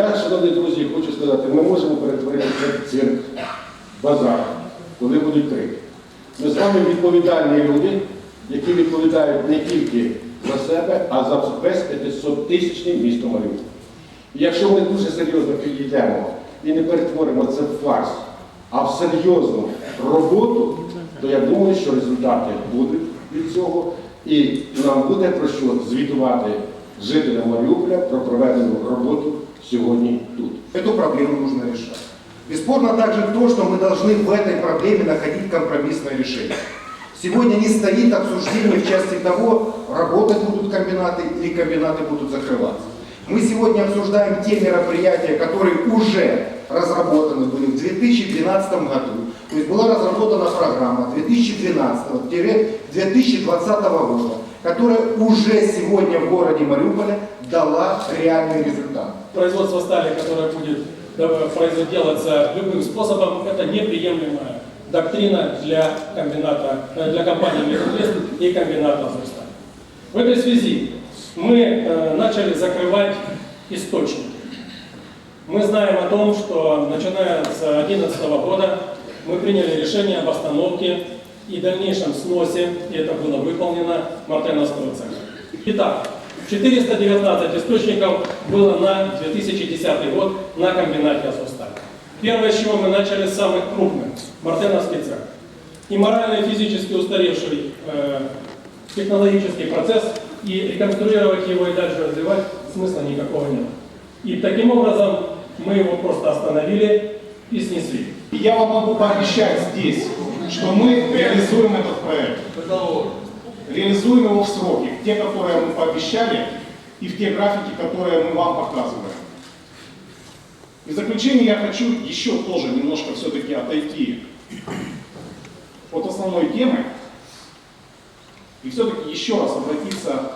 Я, шановні друзі, хочу сказати, ми можемо перетворити це в цирк, базар, коли будуть крики. Ми з вами відповідальні люди, які відповідають не тільки за себе, а за весь 500-тисячний місто Маріуполь. І якщо ми дуже серйозно підійдемо і не перетворимо це в фарс, а в серйозну роботу, то я думаю, що результати будуть від цього, і нам буде про що звітувати жителям Маріуполя про проведену роботу сьогодні тут. Эту проблему нужно решать. Бесспорно также то, что мы должны в этой проблеме находить компромиссное решение. Сегодня не стоит обсуждение в части того, работать будут комбинаты или комбинаты будут закрываться. Мы сегодня обсуждаем те мероприятия, которые уже разработаны были в 2012 году. То есть была разработана программа 2012-2020 года, которая уже сегодня в городе Мариуполе дала реальный результат. Производство стали, которое будет э, производиться любым способом, это неприемлемая доктрина для комбината, э, для компании «Металлист» и комбината «Азовсталь». В этой связи мы э, начали закрывать источники. Мы знаем о том, что начиная с 2011 года мы приняли решение об остановке и дальнейшем сносе, и это было выполнено Мартеновского цеха. Итак, 419 источников было на 2010 год на комбинате «Азовсталь». Первое, с чего мы начали, с самых крупных – Мартеновский цех. И морально и физически устаревший э, технологический процесс, и реконструировать его и дальше развивать смысла никакого нет. И таким образом мы его просто остановили и снесли. И я вам могу пообещать здесь, что мы реализуем этот проект. Реализуем его в сроки, в те, которые мы пообещали, и в те графики, которые мы вам показываем. И в заключение я хочу еще тоже немножко все-таки отойти от основной темы и все-таки еще раз обратиться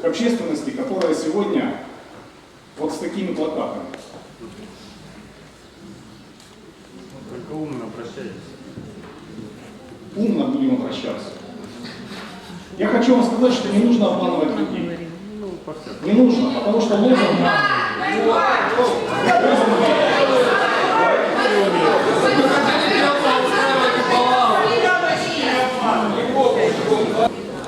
к общественности, которая сегодня вот с такими плакатами. Только умно обращайтесь. умно будем обращаться. Я хочу вам сказать, что не нужно обманывать людей. Не нужно, потому что лозунг...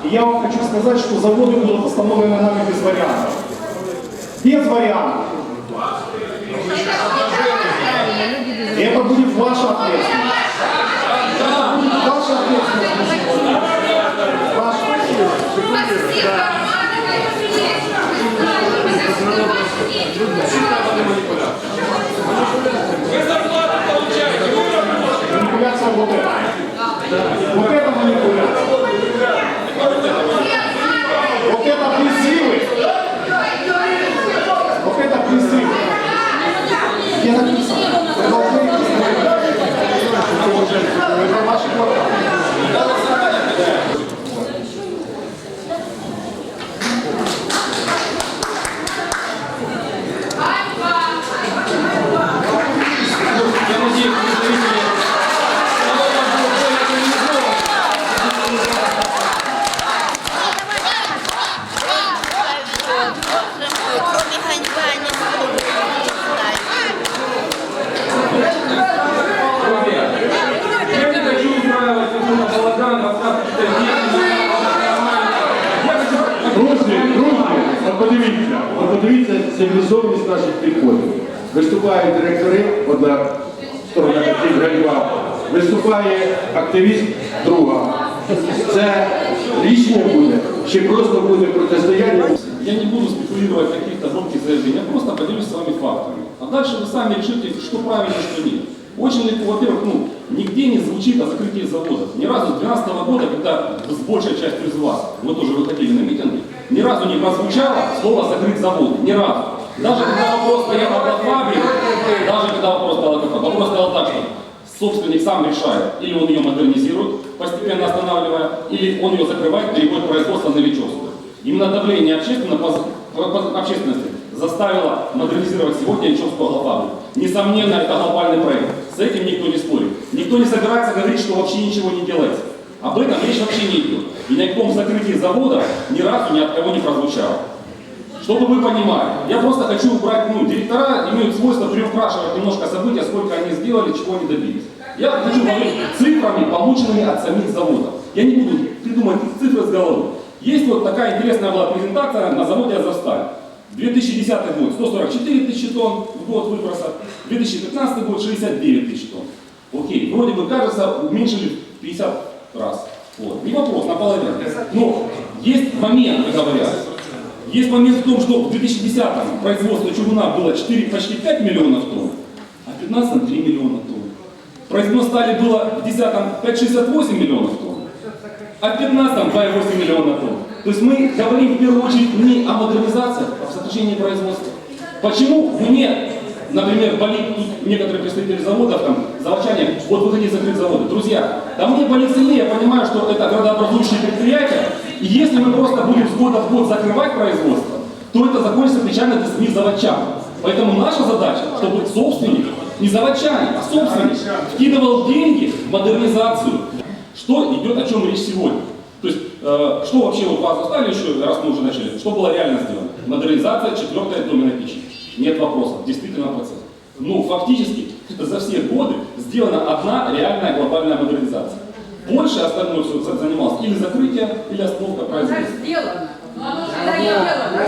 И я вам хочу сказать, что заводы будут остановлены нами без вариантов. Без вариантов. Это будет ваша ответственность. Это будет ваша ответственность. наших підходів. Виступають директори, одна сторона таких ганьба, виступає активіст друга. Це рішення буде, чи просто буде протистояння? Я не буду спекулировать в каких-то громких заявлениях, я просто поделюсь с вами фактами. А дальше вы сами решите, что правильно, что нет. Очень легко, во-первых, ну, нигде не звучит о закрытии заводов. Ни разу с 2012 года, когда с большей частью из вас, мы тоже выходили на митинги, ни разу не прозвучало слово «закрыть заводы». Ни разу. Даже когда вопрос стоял о фабрике, даже когда вопрос стоял о фабрике, вопрос стоял так, что собственник сам решает, или он ее модернизирует, постепенно останавливая, или он ее закрывает, переводит производство на новичевство. Именно давление общественности заставило модернизировать сегодня Ильичевскую главфабрику. Несомненно, это глобальный проект. С этим никто не спорит. Никто не собирается говорить, что вообще ничего не делается. Об этом речь вообще не идет. И ни о каком закрытии завода ни разу ни от кого не прозвучало. Чтобы вы понимали, я просто хочу убрать, ну, директора имеют свойство приукрашивать немножко события, сколько они сделали, чего они добились. Я хочу говорить цифрами, полученными от самих заводов. Я не буду придумать цифры с головы. Есть вот такая интересная была презентация на заводе «Азовсталь». 2010 год 144 тысячи тонн в год выброса, 2015 год 69 тысяч тонн. Окей, вроде бы кажется, уменьшили в 50 раз. Вот. Не вопрос, наполовину. Но есть моменты, говорят. Есть момент в том, что в 2010-м производство чугуна было 4, почти 5 миллионов тонн, а в 2015 3 миллиона тонн. Производство стали было в 2010-м 5,68 миллионов тонн, а в 15-м 2,8 миллиона тонн. То есть мы говорим в первую очередь не о модернизации, а о сокращении производства. Почему мне, например, болит некоторые представители заводов, там, заводчане, вот вы хотите закрыть заводы. Друзья, да мне болит сильнее, я понимаю, что это градообразующие предприятия, и если мы просто будем с года в год закрывать производство, то это закончится печально для самих заводчан. Поэтому наша задача, чтобы собственник, не заводчане, а собственник, вкидывал деньги в модернизацию. Что идет, о чем речь сегодня? То есть, э, что вообще вот вас остали еще, раз мы уже начали, что было реально сделано? Модернизация четвертой доменной печи. Нет вопросов, действительно процесс. Но фактически за все годы сделана одна реальная глобальная модернизация. Больше остальное все занималось или закрытие, или остановка производства. сделано.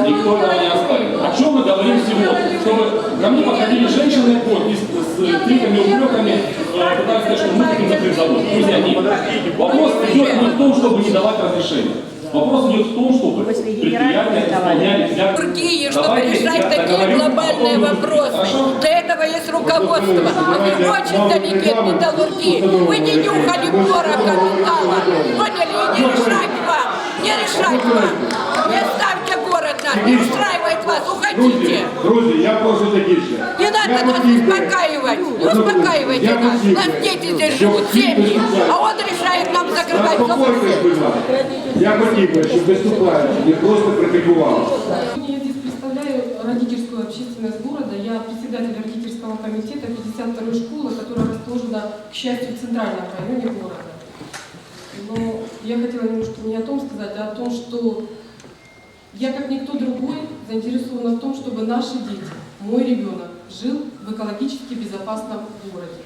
Никто этого не оставил. О чем мы говорим сегодня? Чтобы ко мне подходили женщины вот, и с, с криками, упреками, пытались сказать, что мы хотим закрыть завод. Друзья, нет. Вопрос идет не в том, чтобы не давать разрешения. Вопрос идет в том, чтобы предприятия исполняли взятые. Туркии, чтобы Давайте решать такие глобальные вопросы. Для этого есть руководство. А вы очень далеки от металлургии. Вы не нюхали пороха металла. Поняли? И не решать вам. Не решать вам. Не ставьте город наш. Не устраивает вас. Уходите. Друзі, я прошу такіше. Не надо нас успокаивать. Не успокаивайте нас. Нас дети здесь живут, семьи. А он решает нам закрывать. Я хотів би, щоб виступаючи не просто критикували. Я здесь представляю родительскую общественность города. Я председатель родительского комитета 52-й школы, которая расположена, к счастью, в центральном районе города. Но я хотела немножко не о том сказать, а о том, что я, как никто другой, заинтересована в том, чтобы наши дети, мой ребенок, жил в экологически безопасном городе.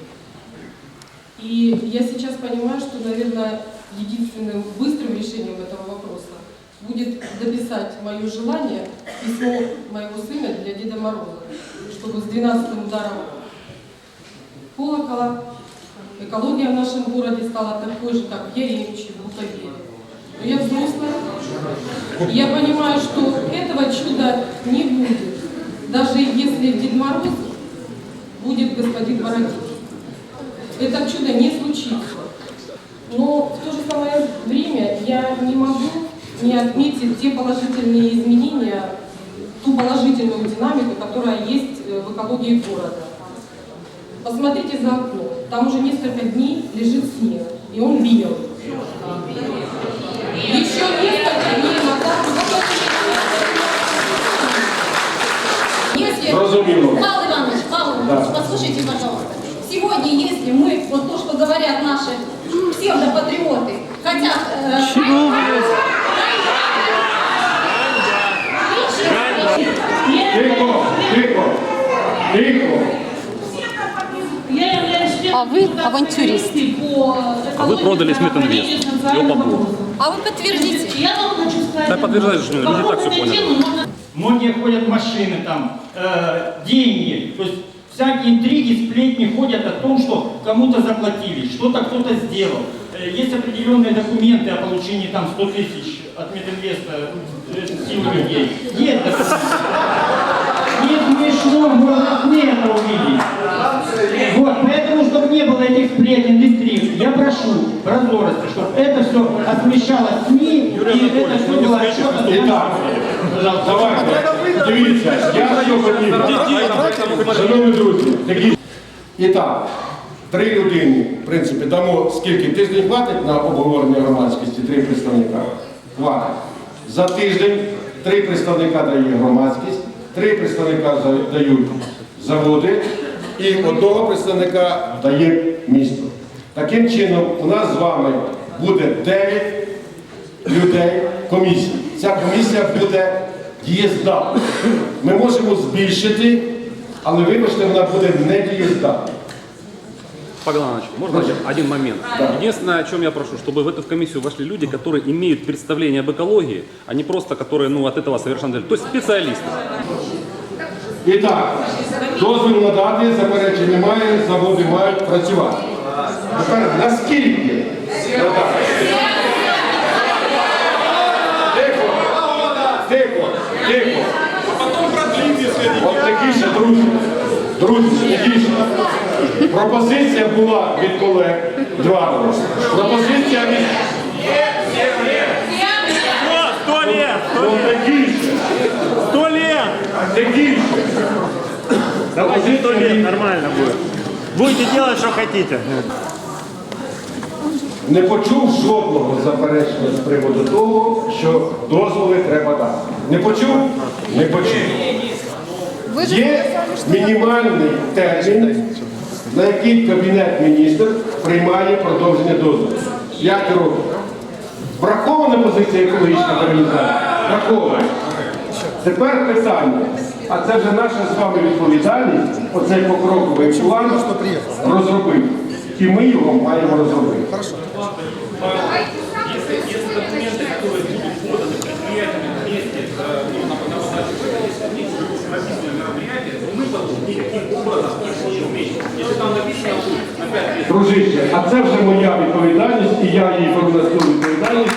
И я сейчас понимаю, что, наверное, единственным быстрым решением этого вопроса будет дописать мое желание письмо моего сына для Деда Мороза, чтобы с 12 ударом колокола экология в нашем городе стала такой же, как в Яремче, в Бутавере. Но я взрослая, и я понимаю, что этого чуда не будет, даже если Дед Мороз будет господин Бородин. Это чудо не случится. Но в то же самое время я не могу не отметить те положительные изменения, ту положительную динамику, которая есть э, в экологии города. Посмотрите за окно. Там уже несколько дней лежит снег, и он белый. Еще несколько Зрозуміло. Павел Иванович, Павел Иванович, послушайте, пожалуйста. Сегодня, если мы, вот то, что говорят наши псевдопатриоты, хотят... э, Тихо, тихо, тихо. Я являюсь А вы авантюрист. А вы продали Смит-Инвест. Его побыл. А вы подтвердите. Я. Да подтверждайте, что люди так поводу поняли. Многие ходят машины там, э, деньги, то есть всякие интриги, сплетни ходят о том, что кому-то заплатили, что-то кто-то сделал. Э, есть определенные документы о получении там 100 тысяч от Мединвеста э, силы людей. Есть документы. Не смешно, можно мне это увидеть. Вот, поэтому, чтобы не было этих сплетен, интриг, я прошу прозорости, чтобы это все освещало СМИ, и это все было отчетно. Дивіться, я що хотів. Шановні друзі. І так, три людини, в принципі, дамо скільки тиждень хватить на обговорення громадськості, три представника. Хватить. За тиждень три представника дає громадськість, три представника дають заводи і одного представника дає місто. Таким чином, у нас з вами буде 9 людей комісії. Ця комісія буде дієздатна. Ми можемо збільшити, але вибачте, вона буде не дієздатна. Павел Иванович, можно один- один момент? Единственное, о чем я прошу, чтобы в эту комиссию вошли люди, которые имеют представление об экологии, а не просто которые ну, от этого совершенно далеки. То есть специалисты. І так, дозвіл надати, заперечень немає, заводи мають працювати. Тепер наскільки надати? Тихіше, друзі. Друзі, тихіше. Пропозиція була від колег два. Пропозиція від... Сто лет! Ну, тихіше, Сто лет! Давайте сто лет, нормально будет. Будете делать, что хотите. Не почув жодного заперечення з приводу того, що дозволи треба дати. Не почув? Не почув. Є мінімальний термін, на який Кабінет міністрів приймає продовження дозволу. 5 років. Врахована позиція екологічної організації? Врахована. Тепер питання. А це вже наша з вами відповідальність, оцей покроковий план розробити. І ми його маємо розробити. Дружище, а це вже моя відповідальність, і я її беру на свою відповідальність,